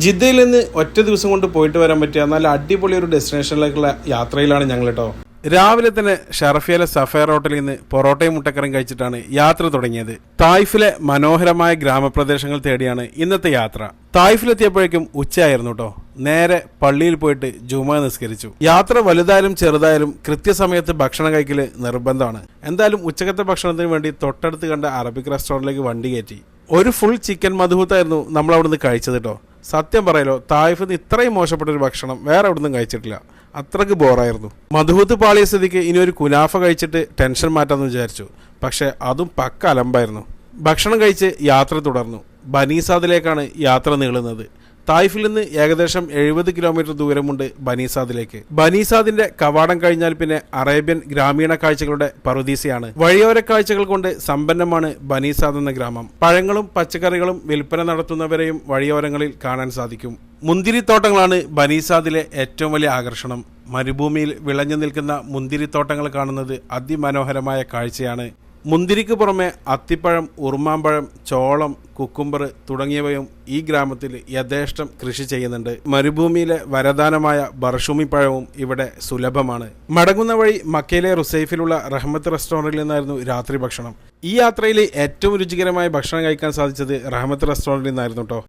ജിദ്ദയിൽ നിന്ന് ഒറ്റ ദിവസം കൊണ്ട് പോയിട്ട് വരാൻ പറ്റിയ നല്ല അടിപൊളി ഒരു ഡെസ്റ്റിനേഷനിലേക്കുള്ള യാത്രയിലാണ് ഞങ്ങൾ കേട്ടോ രാവിലെ തന്നെ ഷറഫിയയിലെ സഫയർ ഹോട്ടലിൽ നിന്ന് പൊറോട്ടയും മുട്ടക്കറിയും കഴിച്ചിട്ടാണ് യാത്ര തുടങ്ങിയത്. തായ്ഫിലെ മനോഹരമായ ഗ്രാമപ്രദേശങ്ങൾ തേടിയാണ് ഇന്നത്തെ യാത്ര. തായ്ഫിലെത്തിയപ്പോഴേക്കും ഉച്ചയായിരുന്നു കേട്ടോ നേരെ പള്ളിയിൽ പോയിട്ട് ജുമ നിസ്കരിച്ചു. യാത്ര വലുതായാലും ചെറുതായാലും കൃത്യസമയത്ത് ഭക്ഷണം കഴിക്കൽ നിർബന്ധമാണ്. എന്തായാലും ഉച്ചക്കത്തെ ഭക്ഷണത്തിന് വേണ്ടി തൊട്ടടുത്ത് കണ്ട അറബിക് റെസ്റ്റോറന്റിലേക്ക് വണ്ടി കയറ്റി. ഒരു ഫുൾ ചിക്കൻ മധുഹൂത്തായിരുന്നു നമ്മൾ അവിടുന്ന് കഴിച്ചത് കേട്ടോ സത്യം പറയലോ നിന്ന് ഇത്രയും മോശപ്പെട്ട ഒരു ഭക്ഷണം വേറെ അവിടുന്ന് കഴിച്ചിട്ടില്ല. അത്രയ്ക്ക് ബോറായിരുന്നു. മധുഹൂത്ത് പാളിയ സ്ഥിതിക്ക് ഇനി ഒരു കുനാഫ കഴിച്ചിട്ട് ടെൻഷൻ മാറ്റാമെന്ന് വിചാരിച്ചു. പക്ഷെ അതും പക്ക അലമ്പായിരുന്നു. ഭക്ഷണം കഴിച്ച് യാത്ര തുടർന്നു. ബനീസാദിലേക്കാണ് യാത്ര നീളുന്നത്. തായ്ഫിൽ നിന്ന് ഏകദേശം എഴുപത് കിലോമീറ്റർ ദൂരമുണ്ട് ബനീസാദിലേക്ക്. ബനീസാദിന്റെ കവാടം കഴിഞ്ഞാൽ പിന്നെ അറേബ്യൻ ഗ്രാമീണ കാഴ്ചകളുടെ പറുദീസയാണ്. വഴിയോര കാഴ്ചകൾ കൊണ്ട് സമ്പന്നമാണ് ബനീസാദ് എന്ന ഗ്രാമം. പഴങ്ങളും പച്ചക്കറികളും വിൽപ്പന നടത്തുന്നവരെയും വഴിയോരങ്ങളിൽ കാണാൻ സാധിക്കും. മുന്തിരിത്തോട്ടങ്ങളാണ് ബനീസാദിലെ ഏറ്റവും വലിയ ആകർഷണം. മരുഭൂമിയിൽ വിളഞ്ഞു നിൽക്കുന്ന മുന്തിരിത്തോട്ടങ്ങൾ കാണുന്നത് അതിമനോഹരമായ കാഴ്ചയാണ്. മുന്തിരിക്ക് പുറമെ അത്തിപ്പഴം ഉറുമാമ്പഴം ചോളം കുക്കുംബർ തുടങ്ങിയവയും ഈ ഗ്രാമത്തിൽ യഥേഷ്ടം കൃഷി ചെയ്യുന്നുണ്ട്. മരുഭൂമിയിലെ വരദാനമായ ബർഷുമിപ്പഴവും ഇവിടെ സുലഭമാണ്. മടങ്ങുന്ന വഴി മക്കയിലെ റുസൈഫിലുള്ള റഹ്മത്ത് റെസ്റ്റോറന്റിൽ നിന്നായിരുന്നു രാത്രി ഭക്ഷണം. ഈ യാത്രയിൽ ഏറ്റവും രുചികരമായ ഭക്ഷണം കഴിക്കാൻ സാധിച്ചത് റഹ്മത്ത് റെസ്റ്റോറന്റിൽ നിന്നായിരുന്നു കേട്ടോ